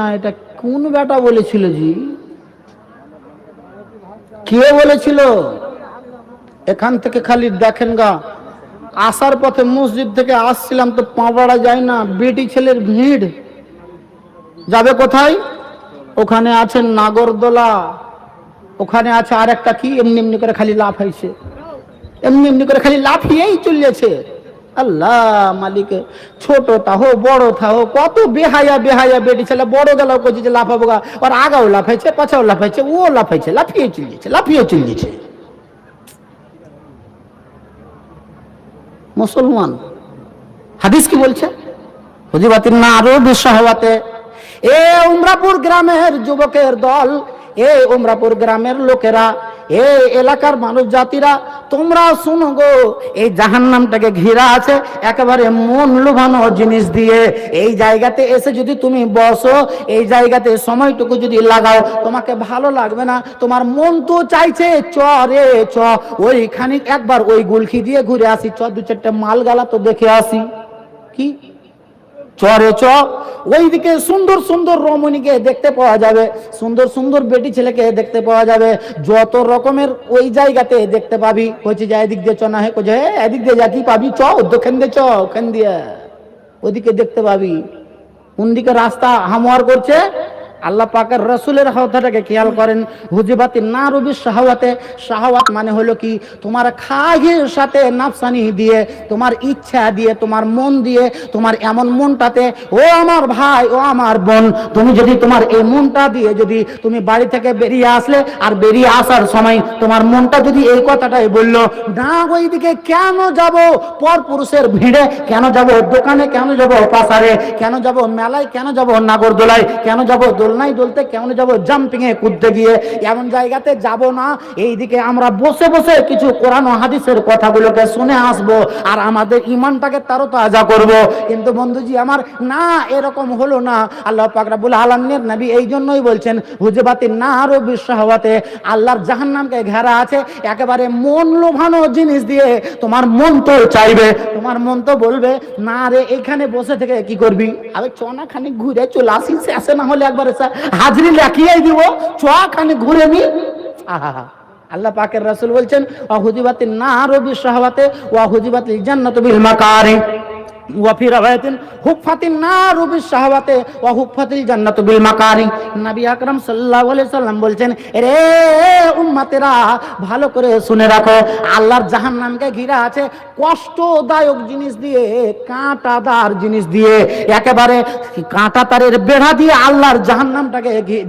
না, এটা কোন বেটা বলেছিল জি? কে বলেছিল? এখান থেকে খালি দেখেন গা, আসার পথে মসজিদ থেকে আসছিলাম তো পাঁপড়া যায় না, বেটি ছেলের ভিড়। যাবে কোথায়? ওখানে আছেন নাগরদোলা, ওখানে আছে আর একটা কি, এমনি এমনি করে খালি লাফ হয়েছে এমনি এমনি করে খালি লাফিয়েই চলেছে আল্লাহ মালিক, ছোট তাহো, বড় থাহো কত বেহায়া বেহায়া বেটি ছেলে, বড় গেল করছে যে লাফাবো গা আর আগাও লাফাইছে, পাছাও লাফাইছে, ও লাফাইছে, লাফিয়ে চলিয়েছে লাফিয়ে চলিয়েছে মুসলমান, হাদিস কি বলছে? হুজিবাতির না আরও দুঃসাহ হওয়াতে এ উমরাপুর গ্রামের যুবকের দল, এ উমরাপুর গ্রামের লোকেরা এ এলাকার মানুষ জাতিরা, তোমরা শুনো গো, এই জাহান নামটাকে ঘিরা আছে, একেবারে মন লুভানো জিনিস দিয়ে। এই জায়গাতে এসে যদি তুমি বসো, এই জায়গাতে সময়টুকু যদি লাগাও, তোমাকে ভালো লাগবে না, তোমার মন তো চাইছে, চ রে, চ। ওইখানে একবার ওই গুলখি দিয়ে ঘুরে আসি, চ দু চারটে মাল গালা তো দেখে আসি। কি? চরে চ। ওইদিকে সুন্দর সুন্দর রমণীকে দেখতে পাওয়া যাবে সুন্দর সুন্দর বেটি ছেলেকে দেখতে পাওয়া যাবে। যত রকমের ওই জায়গাতে দেখতে পাবি কইছে যে এদিক দিয়ে চ না হে কইছে "এ, এদিক দিয়ে যা কি পাবি? চ ওখান দিয়ে চ ওখান দিয়ে। ওদিকে দেখতে পাবি। কোন দিকে রাস্তা হামোয়ার করছে? আল্লাহ পাকের রসুলের কথাটাকে খেয়াল করেন, হুজিবাতি না রবি শাহওয়াতে শাহওয়াত মানে হলো কি, তোমার খাহের সাথে নাফসানি দিয়ে, তোমার ইচ্ছা দিয়ে, তোমার মন দিয়ে, তোমার এমন মনটাতে, ও আমার ভাই, ও আমার বোন, তুমি যদি তোমার এই মনটা দিয়ে যদি তুমি বাড়ি থেকে বেরিয়ে আসলে, আর বেরিয়ে আসার সময় তোমার মনটা যদি এই কথাটাই বলল, না ওইদিকে কেন যাব? পর পুরুষের ভিড়ে কেন যাব? দোকানে কেন যাব? পাসারে কেন যাব? মেলায় কেন যাব? নাগরদোলায় কেন যাব? দোলনায় দোলতে কেন যাব? এ, কুদতে গিয়ে। এমন জায়গাতে যাব না। এইদিকে আমরা বসে বসে কিছু কোরআন হাদিসের কথাগুলোকে শুনে আসব আর আমাদের ইমানটাকে তারও তাজা করব। কিন্তু বন্ধুজি আমার, না, এরকম হলো না। আল্লাহ পাক রাব্বুল আলামিনের নবী এই জন্যই বলছেন, হুজবাতি না আরও বিশ্বাহওয়াতে আল্লাহর জাহান্নামকে ঘেরা আছে, একেবারে মন লোভানো জিনিস দিয়ে তোমার মন তো চাইবে, তোমার মন তো বলবে, না রে, এখানে বসে থেকে কি করবি? আরে চনা খানিক ঘুরে চলে আসি শেষে না হলে একবার এসে হাজরি লেখিয়াই দিব চ খানিক ঘুরে নি। আহা আল্লাহ পাকের রাসুল বলছেন অহুজিবাতির না রবি সাহাবাতে ও ওয়াহুদিবাতিল জান্নাত বিল মাকারি ভালো করে শুনে রাখো, আল্লাহর আছে কষ্টদায়ক জিনিস দিয়ে, কাঁটাদার জিনিস দিয়ে, একেবারে কাঁটা তারের বেড়া দিয়ে আল্লাহর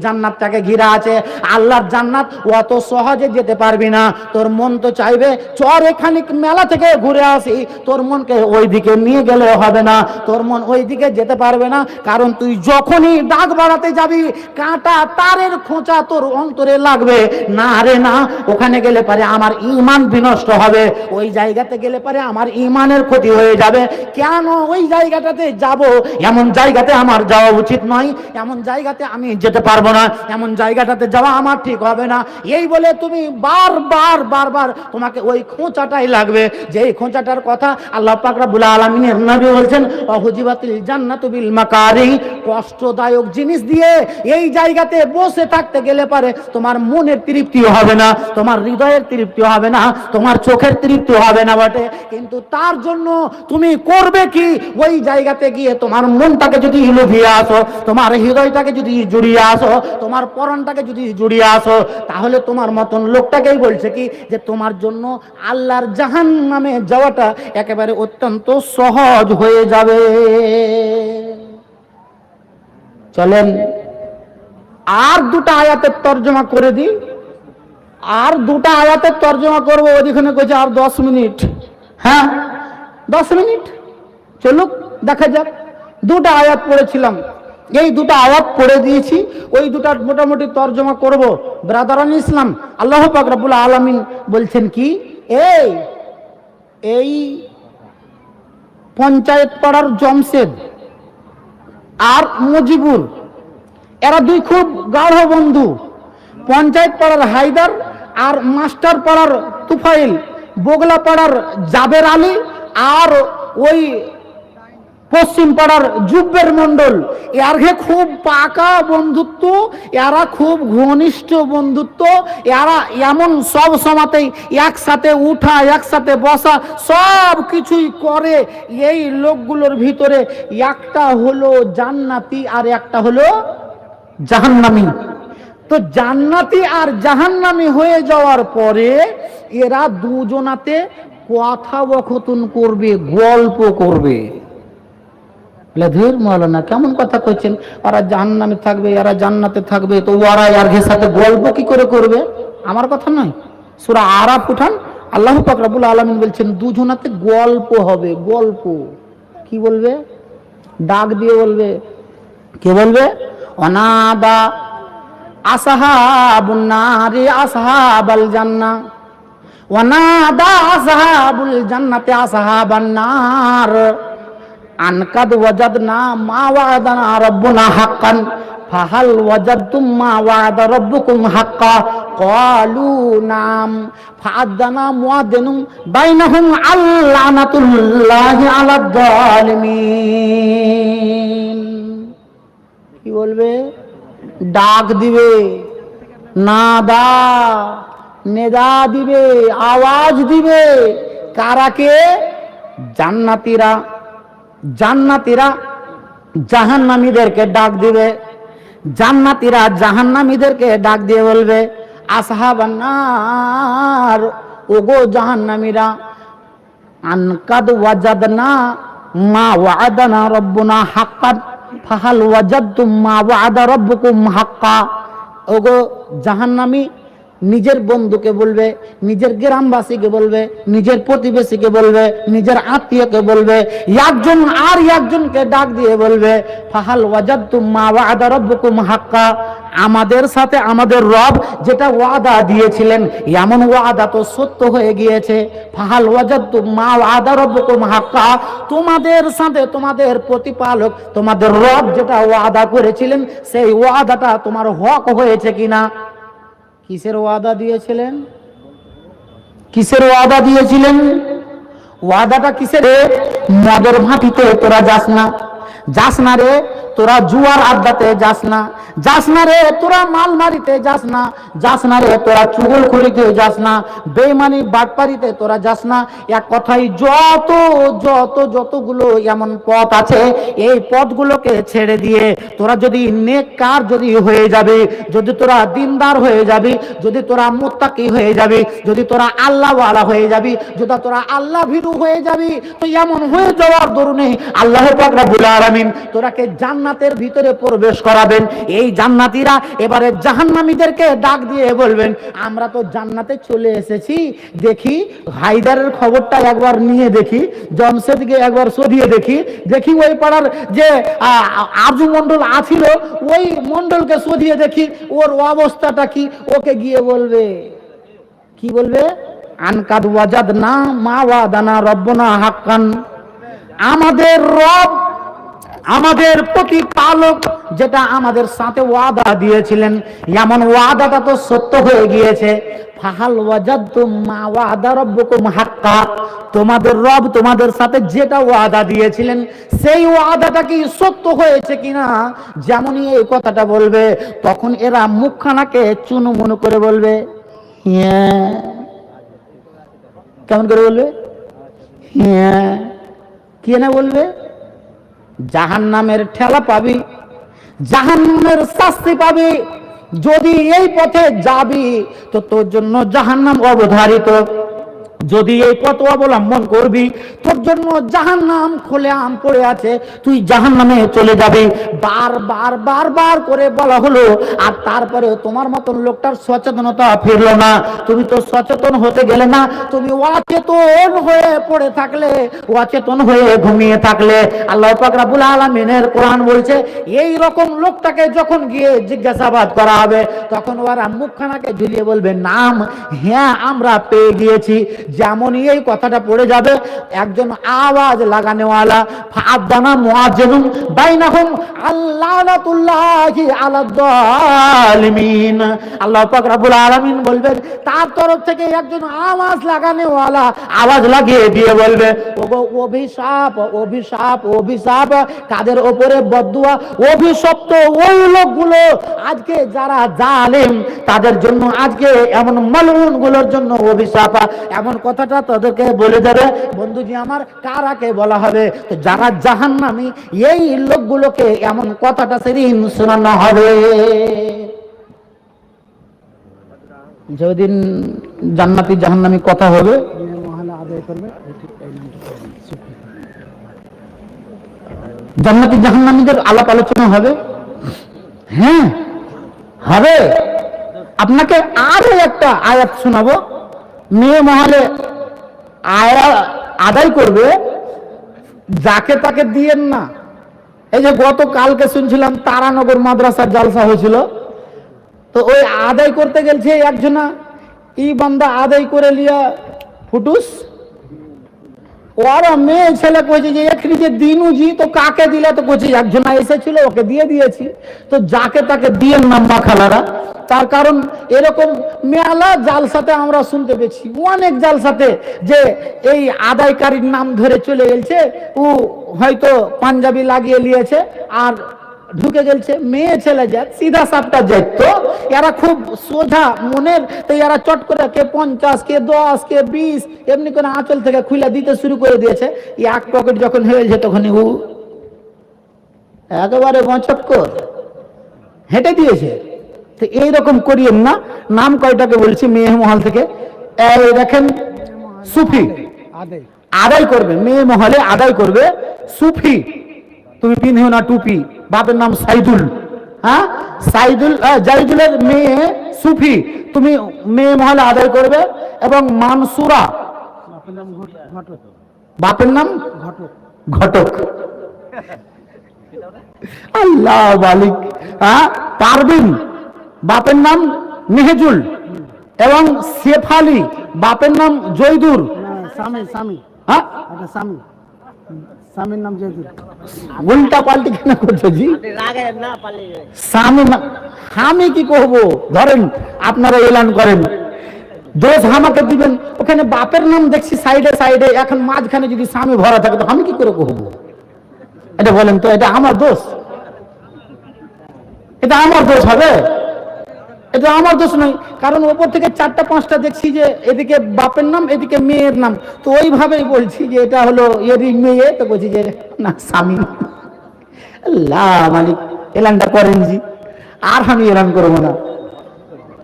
জান্নাতটাকে ঘিরা আছে। আল্লাহর জান্নাত অত সহজে যেতে পারবি না। তোর মন তো চাইবে, চর এখানে মেলা থেকে ঘুরে আসি, তোর মনকে ওই দিকে নিয়ে গেলে হবে না। তোর মন ওই দিকে যেতে পারবে না। কারণ তুই যখনই ডাক বাড়াতে যাবি, কাঁটা তারের খোঁচা তোর অন্তরে লাগবে। না রে না, ওখানে গেলে পারে আমার ইমান বিনষ্ট হবে। ওই জায়গাতে গেলে পারে আমার ইমানের ক্ষতি হয়ে যাবে। কেন ওই জায়গাটাতে যাব? এমন জায়গাতে আমার যাওয়া উচিত নয়। এমন জায়গাতে আমি যেতে পারব না। এমন জায়গাটাতে যাওয়া আমার ঠিক হবে না। এই বলে তুমি বারবার বারবার তোমাকে ওই খোঁচাটাই লাগবে। যে এই খোঁচাটার কথা আল্লাহ পাক রাব্বুল আলামিনের বলছেন, অহুজিবাতিল জান্নাতু বিল মাকারি। কষ্টদায়ক জিনিস দিয়ে এই জায়গাতে বসে থাকতে গেলে পারে তোমার মনের তৃপ্তি হবে না, তোমার হৃদয়ের তৃপ্তি হবে না, তোমার চোখের তৃপ্তি হবে না বটে। কিন্তু তার জন্য তুমি করবে কি? ওই জায়গাতে গিয়ে তোমার মনটাকে যদি লুভিয়ে আসো, তোমার হৃদয়টাকে যদি জুড়িয়ে আসো, তোমার পরনটাকে যদি জুড়িয়ে আসো, তাহলে তোমার মতন লোকটাকেই বলছে কি? যে তোমার জন্য আল্লাহর জাহান নামে যাওয়াটা একেবারে অত্যন্ত সহজ। হয়ে যাবে। চলেন, আর দুটা আয়াতের তর্জমা করে দিই। আর দুটা আয়াতের তর্জমা করব ওইখানে কইছে, আর দশ মিনিট। হ্যাঁ দশ মিনিট? চলুক, দেখা যাক। দুটা আয়াত পড়েছিলাম। এই দুটো আয়াত পড়ে দিয়েছি। ওই দুটার মোটামুটি তর্জমা করব। ব্রাদারান ইসলাম, আল্লাহ পাক রব্বুল আলামিন বলছেন কি, এই এই পঞ্চায়েত পাড়ার জমশেদ আর মুজিবুর। এরা দুই খুব গাঢ় বন্ধু। পঞ্চায়েত পাড়ার হায়দার আর মাস্টার পাড়ার তুফাইল, বগলা পাড়ার জাবের আলী আর ওই পশ্চিম পাড়ার জুব্বের মন্ডল এর খুব পাকা বন্ধুত্ব এরা খুব ঘনিষ্ঠ বন্ধুত্ব এরা এমন সব সময়তেই একসাথে উঠা, একসাথে বসা, সব কিছুই করে। এই লোকগুলোর ভিতরে একটা হলো জান্নাতি আর একটা হলো জাহান্নামি। তো জান্নাতি আর জাহান্নামি হয়ে যাওয়ার পরে এরা দুজনাতে কথোপকথন করবে, গল্প করবে। ধুর মৌলানা, কেমন কথা কইছেন? ওরা জাহান্নামে থাকবে, এরা জান্নাতে থাকবে। তো ওরা আর সাথে গল্প কি করে করবে? আমার কথা নয়। সুরা আরাফ উঠান, আল্লাহ পাক রাব্বুল আলামিন বলছেন, দুজনাতে গল্প হবে, গল্প। কি বলবে? ডাক দিয়ে বলবে। কে বলবে? অনাদা আসহাবুন নারি আসহাবাল জান্নাহ ওয়ানাদা আসহাবুল জান্নাতি আসহাবান আনকাদ ওয়াজাদনা মা ওয়াদানা রাব্বুনা হাক্কান, ফাহাল ওয়াজাদতুম মা ওয়াদা রাব্বুকুম হাক্কা। ক্বালু নাম, ফাআদানা মুয়াদিনুম বাইনাহুম আল্লানাতুল্লাহি আলাদ জালিমিন কি বলবে? ডাক দিবে, নাদা, নেদা দিবে, আওয়াজ দিবে। কারাকে জান্নাতীরা। জান্নাতীরা জাহান্নামীদেরকে ডাক দিবে। জান্নাতীরা জাহান্নামীদেরকে ডাক দিয়ে বলবে, আসহাবান্নার, ওগো জাহান্নামীরা, আনকাদ ওয়াজাদনা মা ওয়াদানা রব্বুনা হাক্কান, ফাহাল ওয়াজাদতুম মা ওয়াদা রব্বুকুম হাক্কা। ওগো জাহান্নামী নিজের বন্ধুকে বলবে, নিজের গ্রামবাসীকে বলবে, নিজের প্রতিবেশীকে বলবে, নিজের আত্মীয়কে বলবে, একজন আর একজনকে ডাক দিয়ে বলবে, ফাহাল ওয়াজাদতুম মা ওয়াদা রব্বুকুম হাক্কা। আমাদের সাথে আমাদের রব যেটা ওয়াদা দিয়েছিলেন, এমন ওয়াদা তো সত্য হয়ে গিয়েছে। ফাহাল ওয়াজাদতুম মা ওয়াদা রব্বুকুম হাক্কা। তোমাদের সাথে তোমাদের প্রতিপালক, তোমাদের রব যেটা ওয়াদা করেছিলেন, সেই ওয়াদাটা তোমার হক হয়েছে কিনা? কিসের ওয়াদা দিয়েছিলেন? কিসের ওয়াদা দিয়েছিলেন? ওয়াদাটা কিসের? মদের ভাটিতে তোরা যাস না। যাস না রে তোরা জুয়ার আড্ডাতে যাস না যাস না রে, তোরা মাল মারিতে যাস না যাস না রে, তোরা চুগল খুলিতে যাস না, বেইমানি বাটপারিতে তোরা যাস না। এক কথাই যত যত, যতগুলো এমন পথ আছে, এই পথগুলোকে ছেড়ে দিয়ে তোরা যদি নেককার যদি হয়ে যাবে, যদি তোরা দিনদার হয়ে যাবি, যদি তোরা মুত্তাকি হয়ে যাবি, যদি তোরা আল্লাহওয়ালা হয়ে যাবি, যদি তোরা আল্লাহ ভীরু হয়ে যাবি, তো এমন হয়ে যাওয়ার দরুনে আল্লাহ পাক রব্বুল আলামিন তোরাকে জান্নাতের ভিতরে প্রবেশ করাবেন। এই জান্নাতীরা এবারে জাহান্নামীদেরকে ডাক দিয়ে বলবেন, আমরা তো জান্নাতে চলে এসেছি, দেখি হায়দারের খবরটা একবার নিয়ে দেখি জমশেদকে একবার সরিয়ে দেখি দেখি ওই পাড়ার যে আজু মন্ডল আছিল, ওই মন্ডলকে সরিয়ে দেখি, ওর অবস্থাটা কি? ওকে গিয়ে বলবে, কি বলবে? আনকাদ ওয়াজাদ না মা ওয়াদানা রব্বনা হাক্কান। আমাদের রব আমাদের প্রতিপালক যেটা আমাদের সাথে ওয়াদা দিয়েছিলেন, এমন ওয়াদাটা তো সত্য হয়ে গিয়েছে। তোমাদের রব তোমাদের সাথে যেটা ওয়াদা দিয়েছিলেন, সেই ওয়াদাটা কি সত্য হয়েছে কিনা যেমনই এই কথাটা বলবে, তখন এরা মুখখানাকে চুনুমুনু করে বলবে হ্যাঁ কেমন করে বলবে? হ্যাঁ কে না বলবে? জাহান নামের ঠেলা পাবি জাহান নামের শাস্তি পাবি। যদি এই পথে যাবি, তো তোর জন্য জাহান্নাম অবধারিত। যদি এই পথ অবলম্বন করবি, তোর জন্য জাহান্নাম খোলে আম পড়ে আছে, তুই জাহান্নামে চলে যাবি। বার বার বার বার করে বলা হলো, আর তারপরে তোমার মতন লোকটার সচেতনতা ফিরলো না। তুমি তো সচেতন হতে গেলে না, তুমি অচেতন হয়ে পড়ে থাকলে, অচেতন হয়ে ঘুমিয়ে থাকলে। আল্লাহ পাক রাব্বুল আলামিনের কোরআন বলছে, এই রকম লোকটাকে যখন গিয়ে জিজ্ঞাসাবাদ করা হবে, তখন ওরা মুখখানাকে ঝুলিয়ে বলবে, নাম হ্যাঁ আমরা পেয়ে গিয়েছি। যেমনই এই কথাটা পড়ে যাবে, একজন আওয়াজ লাগানেওয়ালা, ফাদানা মুআজ্জিনুম বাইনাহুম আল্লাহনাতুল্লাহি আলাদ-দালিমিন। আল্লাহ পাক রব্বুল আলামিন বলবেন, তার তরফ থেকে একজন আওয়াজ লাগানেওয়ালা আওয়াজ লাগিয়ে দিয়ে বলবে, ওগো অভিশাপ অভিশাপ অভিশাপ, কাদের ওপরে বদুয়া অভিশপ্ত ওই লোকগুলো আজকে যারা জালেম, তাদের জন্য আজকে এমন মালুনগুলোর জন্য অভিশাপ, এমন কথাটা তাদেরকে বলে দেবে। বন্ধুজি আমার কারাকে বলা হবে? তো যারা জাহান্নামী, এই লোকগুলোকে এমন কথাটা সেদিন শোনানো হবে। যেদিন জান্নাতি জাহান্নামী কথা হবে, জান্নাতি জাহান্নামীদের আলাপ আলোচনা হবে। হ্যাঁ হবে। আপনাকে আরও একটা আয়াত শোনাবো। মেয়ে মহলে আয়া আদায় করবে, যাকে তাকে দিয়েন না। এই যে গত কালকে শুনছিলাম তারানগর মাদ্রাসার জালসা হয়েছিল। তো ওই আদায় করতে গেলছে একজনা। ই বান্দা আদায় করে লিয়া ফুটুস। ওরা মেয়ে ছেলে কইছে যে এখানে যে দিনু জি, তো কাকে দিলে? তো কইছে একজন এসেছিল, ওকে দিয়ে দিয়েছি। তো যাকে তাকে দিয়ে নাম্বা খালারা। তার কারণ এরকম মেলা জালসাতে আমরা শুনতে পেয়েছি। অনেক জালসাতে যে এই আদায়কারীর নাম ধরে চলে গেছে ও হয়তো পাঞ্জাবি লাগিয়ে নিয়েছে, আর ঢুকে গেছে মেয়ে ছেলে যাক সিধা সাপটা যেত এরা খুব সোজা মনের তো এরা চট করে কে পঞ্চাশ কে দশ কে বিশ এমনি করে আঁচল থেকে খুলে দিতে শুরু করে দিয়েছে। এক পকেট যখন হয়েছে তখন ও একেবারে বচক্কর হেঁটে দিয়েছে। তো এইরকম করিয়েন না নাম কয়টাকে বলছি মেয়ে মহল থেকে? এই দেখেন সুফি। আদায় করবে মেয়ে মহলে আদায় করবে সুফি। তুমি পিঁধেও না টুপি। বাপের নাম সাইদুল হ্যাঁ? সাইদুল জাইদুলের মেয়ে সুফি। তুমি মেয়ে মহলে আদায় করবে এবং মানসুরা বাপের নাম ঘটক। ঘটক আল্লাহ মালিক হ্যাঁ? পারবিন বাপের নাম মেহেজুল এবং শেফালি বাপের নাম জয়দুর। স্বামী স্বামী। হ্যাঁ? স্বামী। স্বামীর নাম জয়দুল উল্টা পাল্টি কেন করছ জি? স্বামী আমি কি করব? ধরেন আপনারা এলান করেন। দোষ আমাকে দিবেন। ওখানে বাপের নাম দেখছি সাইডে সাইডে। এখন মাঝখানে যদি স্বামী ভরা থাকে, তো আমি কি করে কহবো এটা বলেন তো, এটা আমার দোষ? এটা আমার দোষ হবে? এটা আমার দোষ নয়। কারণ ওপর থেকে চারটা, পাঁচটা দেখছি যে এদিকে বাপের নাম, এদিকে মেয়ের নাম। তো ওইভাবেই বলছি যে এটা হলো এরই মেয়ে, তো বলছি যে না, স্বামী আল্লাহ, মালিক, এলানটা করেন জি। আর আমি এলান করব না।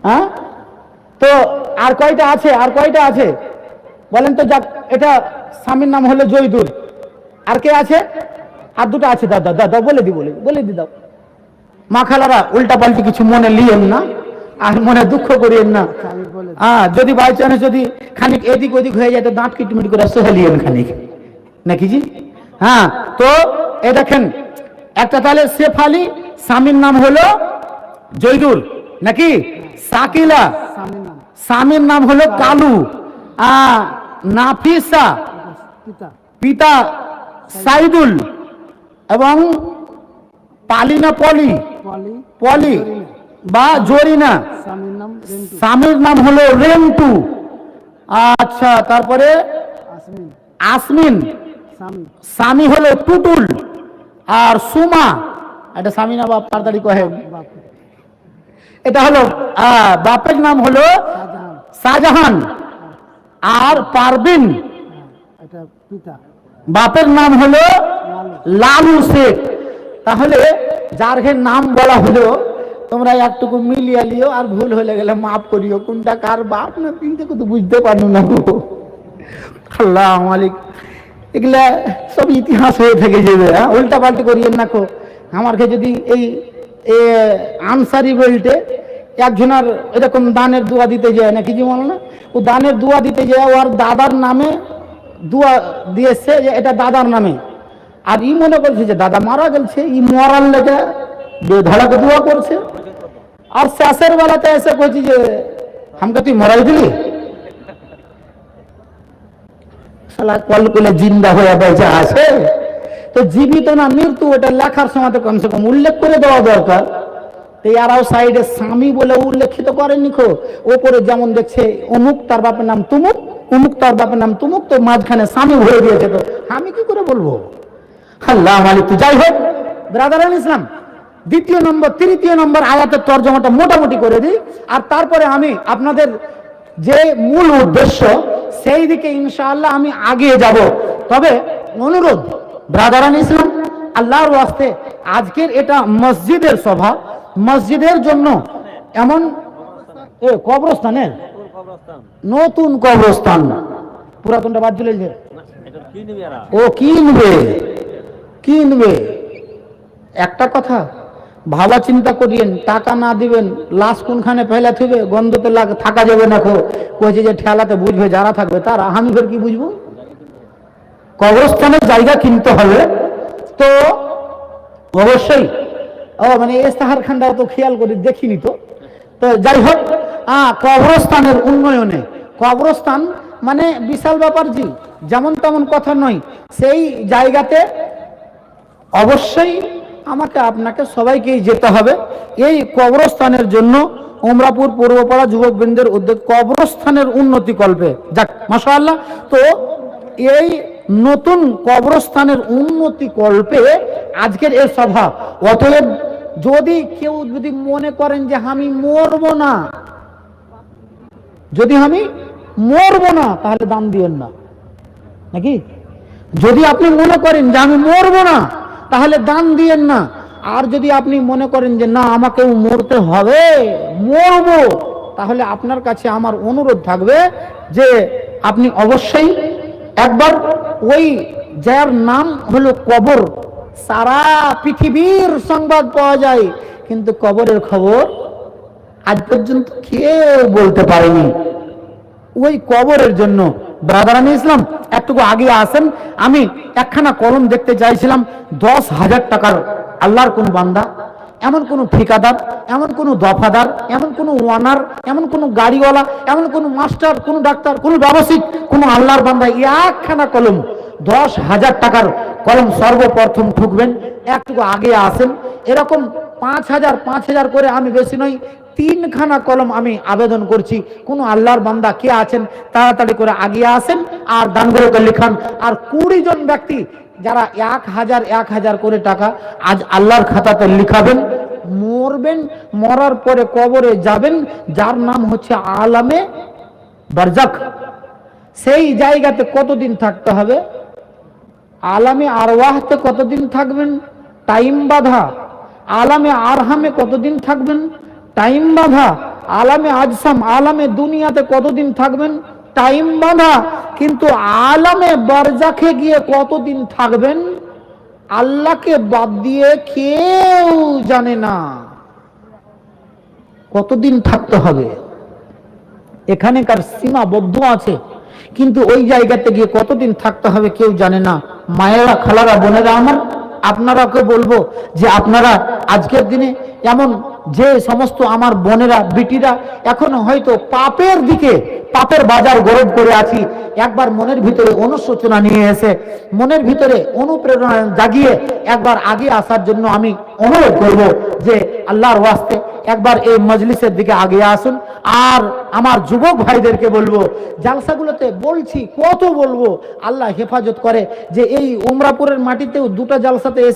হ্যাঁ? তো আর কয়টা আছে? আর কয়টা আছে? বলেন তো যাক, এটা স্বামীর নাম হলো জয়দুর। আর কে আছে? আর দুটো আছে, দাদা দাদা, বলে দি, বলে বলে দি দাও। মা খালারা উল্টা পাল্টি কিছু মনে লিয়েন না। আর মনে দুঃখ করিয়েন না। হ্যাঁ যদি বাই চান্স যদি খানিক এদিক ওদিক হয়ে যায় তো দাঁত কিটমিট করে সহেলিয়েন খানিক। নাকি জি? হ্যাঁ তো এ দেখেন একটা তাহলে শেফালি স্বামীর নাম হলো জৈদুল নাকি? সাকিলা। স্বামীর নাম। হলো কালু। আ নাফিসা। পিতা। পিতা সাইদুল। এবং পালিনা পলি। পলি। পলি। বা জরিনা স্বামীর নাম স্বামীর নাম হলো রেন্টু। আচ্ছা তারপরে আসমিন। স্বামী। হলো টুটুল আর সুমা। এটা স্বামী না বাপ তাড়াতাড়ি কহে। এটা হলো বাপের নাম হলো শাহজাহান। আর পারবিন হ্যাঁ, বাপের নাম হলো লালু। শেখ। তাহলে যার নাম বলা হলো তোমরা একটুকু মিলিয়ে লিও আর ভুল হলে গেলে মাফ করিও। কোনটা কার বাপ না তিনটে তো বুঝতে পারল না গো। আল্লাহ মালিক, এগুলা সব ইতিহাস হয়ে থেকে যাবে হ্যাঁ? উল্টা পাল্টি করিয়েন না কো। আমারকে যদি এই আনসারি বলতে একজনের এরকম দানের দোয়া দিতে যায় না কি যে বলো না ও দানের দোয়া দিতে যায় ওর দাদার নামে দোয়া দিয়েছে যে এটা দাদার নামে। আর ই মনে করছে যে দাদা মারা গেছে, ই মরার লেগে বেধাড়াকে দোয়া করছে? আর শেষের বেলাতে এসে কইছি যে আমাকে তুই মরাই দিলি? শালা কল জিন্দা হয়ে বেঁচে আছে। তো জীবিত না মৃত্যু, এটা লেখার সময় তো কমসে কম উল্লেখ করে দেওয়া দরকার। তো এরাও সাইডে স্বামী বলে উল্লেখিত করেনি খো। ওপরে যেমন দেখছে, অমুক তার বাপের নাম তুমুক, অমুক তার বাপের নাম তুমুক, তো মাঝখানে স্বামী ভরে দিয়েছে। তো আমি কি করে বলব? আল্লাহ মালিক তো যাই হোক। ব্রাদার ইসলাম দ্বিতীয় নম্বর, তৃতীয় নম্বর আয়াতের তর্জমাটা মোটামুটি করে দিই। আর তারপরে আমি আপনাদের যে মূল উদ্দেশ্য, সেই দিকে ইনশাআল্লাহ আমি আগিয়ে যাব। তবে অনুরোধ ব্রাদারান ইসলাম, আল্লাহর ওয়াস্তে আজকের এটা মসজিদের সভা। মসজিদের জন্য এমন, এ, কবরস্থানের? নতুন কবরস্থান। পুরাতনটা বাদ চলে যে। ও, কিনবে। কিনবে। একটা কথা ভাবা চিন্তা করিয়েন টাকা না দিবেন লাশ কোনখানে ফেলে থুবে গন্ধতে লাগ থাকা যাবে না খো কইছে যে ঠেলাতে বুঝবে যারা থাকবে তারা আমি ফের কি বুঝব? কবরস্থানের জায়গা কিনতে হবে তো অবশ্যই ও মানে এস্তাহার খান্ডা তো খেয়াল করি দেখিনি তো। তো যাই হোক আহ, কবরস্থানের উন্নয়নে কবরস্থান মানে বিশাল ব্যাপার জি যেমন তেমন কথা নয় সেই জায়গাতে অবশ্যই আমাকে আপনাকে সবাইকেই যেতে হবে। এই কবরস্থানের জন্য ওমরাপুর পূর্বপাড়া যুবকবৃন্দের উদ্যোগ কবরস্থানের উন্নতি কল্পে। যাক, মাশাআল্লাহ। তো এই নতুন কবরস্থানের উন্নতি কল্পে আজকের এই সভা। অতএব যদি কেউ যদি মনে করেন যে আমি মরব না, যদি আমি মরব না, তাহলে দান দিয়েন না। নাকি? যদি আপনি মনে করেন যে আমি মরবো না তাহলে দান দিয়েন না। আর যদি আপনি মনে করেন যে না, আমাকেও মরতে হবে, মরবো, তাহলে আপনার কাছে আমার অনুরোধ থাকবে যে আপনি অবশ্যই একবার ওই যার নাম হলো কবর, সারা পৃথিবীর সংবাদ পাওয়া যায়। কিন্তু কবরের খবর আজ পর্যন্ত কেউ বলতে পারেনি। ওই কবরের জন্য ব্রাদারানি ইসলাম একটুকু আগে আসেন আমি একখানা কলম দেখতে চাইছিলাম, দশ হাজার টাকার আল্লাহর কোন বান্দা, এমন কোন ঠিকাদার, এমন কোন দফাদার, এমন কোন ওয়ানার এমন কোন গাড়িওয়ালা, এমন কোন মাস্টার কোন ডাক্তার, কোন ব্যবসায়িক, কোন আল্লাহর বান্দা একখানা কলম, দশ হাজার টাকার কলম সর্বপ্রথম ঠুকবেন, একটুকু আগে আসেন এরকম পাঁচ হাজার পাঁচ হাজার করে আমি বেশি নই তিনখানা কলম আমি আবেদন করছি। কোন আল্লাহর বান্দা কে আছেন, তাড়াতাড়ি করে আগিয়ে আসেন আর দানগুলোকে লিখান। আর কুড়ি জন ব্যক্তি যারা এক হাজার এক হাজার করে টাকা আজ আল্লাহর খাতাতে লিখাবেন, মরবেন, মরার পরে কবরে যাবেন, যার নাম হচ্ছে আলামে বারজাক। সেই জায়গাতে কতদিন থাকতে হবে? আলামে আরওয়াহতে কতদিন থাকবেন? টাইম বাধা। আলামে আরহামে কতদিন থাকবেন? টাইম বাধা, আলামে আজসাম, আলামে দুনিয়াতে কতদিন থাকবেন? টাইম বাধা, কিন্তু আলামে বারজাখে গিয়ে কতদিন থাকবেন? আল্লাহকে বাদ দিয়ে কেউ জানে না। কতদিন থাকতে হবে? এখানেকার সীমাবদ্ধ আছে, কিন্তু ওই জায়গাতে গিয়ে কতদিন থাকতে হবে কেউ জানে না। মায়েরা, খালারা, বোনেরা আমার, আপনারাকে বলব যে আপনারা আজকের দিনে এমন যে সমস্ত আমার বোনেরা, বিটিরা এখনও হয়তো পাপের দিকে, পাপের বাজার গরম করে আছি। একবার মনের ভিতরে অনুশোচনা নিয়ে এসে, মনের ভিতরে অনুপ্রেরণা জাগিয়ে একবার আগে আসার জন্য আমি অনুরোধ করব যে আল্লাহর ওয়াস্তে একবার এই মজলিসের দিকে আগে আসুন। আর আমার যুবক ভাইদেরকে বলব, জালসাগুলোতে বলছি, কত বলব, আল্লাহ হেফাজত করে যে এই উমরাপুরের মাটিতেও দুটো জালসাতে এসে